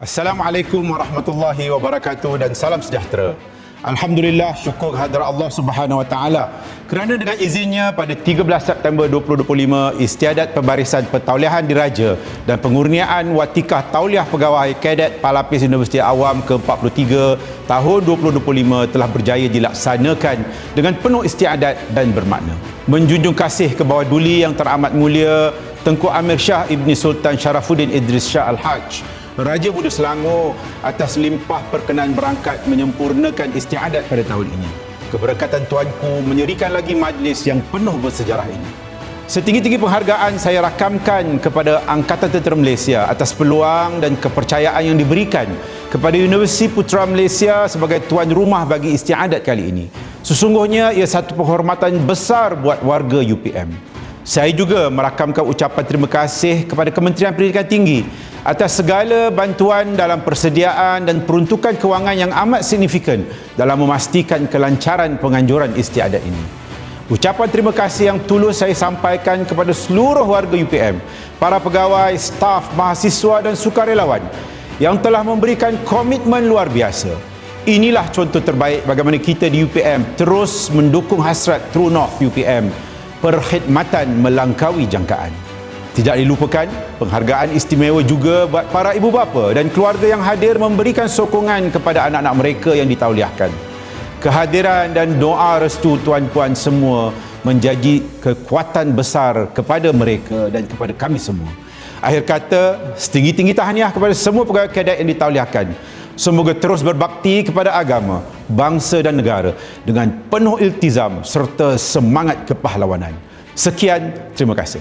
Assalamualaikum warahmatullahi wabarakatuh dan salam sejahtera. Alhamdulillah syukur hadrat Allah Subhanahu wa taala kerana dengan izinnya pada 13 September 2025 istiadat pembarisan pertauliahan diraja dan pengurniaan watikah tauliah pegawai kadet Palapis Universiti Awam ke-43 tahun 2025 telah berjaya dilaksanakan dengan penuh istiadat dan bermakna. Menjunjung kasih ke bawah duli yang teramat mulia Tengku Amir Shah Ibni Sultan Sharafuddin Idris Shah Al-Hajj Raja Muda Selangor atas limpah perkenan berangkat menyempurnakan istiadat pada tahun ini. Keberkatan Tuanku menyerikan lagi majlis yang penuh bersejarah ini. Setinggi-tinggi penghargaan saya rakamkan kepada Angkatan Tentera Malaysia atas peluang dan kepercayaan yang diberikan kepada Universiti Putra Malaysia sebagai tuan rumah bagi istiadat kali ini. Sesungguhnya ia satu penghormatan besar buat warga UPM. Saya juga merakamkan ucapan terima kasih kepada Kementerian Pendidikan Tinggi atas segala bantuan dalam persediaan dan peruntukan kewangan yang amat signifikan dalam memastikan kelancaran penganjuran istiadat ini. Ucapan terima kasih yang tulus saya sampaikan kepada seluruh warga UPM, para pegawai, staf, mahasiswa dan sukarelawan yang telah memberikan komitmen luar biasa. Inilah contoh terbaik bagaimana kita di UPM terus mendukung hasrat True North UPM perkhidmatan melangkaui jangkaan. Tidak dilupakan, penghargaan istimewa juga buat para ibu bapa dan keluarga yang hadir memberikan sokongan kepada anak-anak mereka yang ditauliahkan. Kehadiran dan doa restu tuan-puan semua menjadi kekuatan besar kepada mereka dan kepada kami semua. Akhir kata, setinggi-tinggi tahniah kepada semua pegawai kadet yang ditauliahkan. Semoga terus berbakti kepada agama, bangsa dan negara dengan penuh iltizam serta semangat kepahlawanan. Sekian, terima kasih.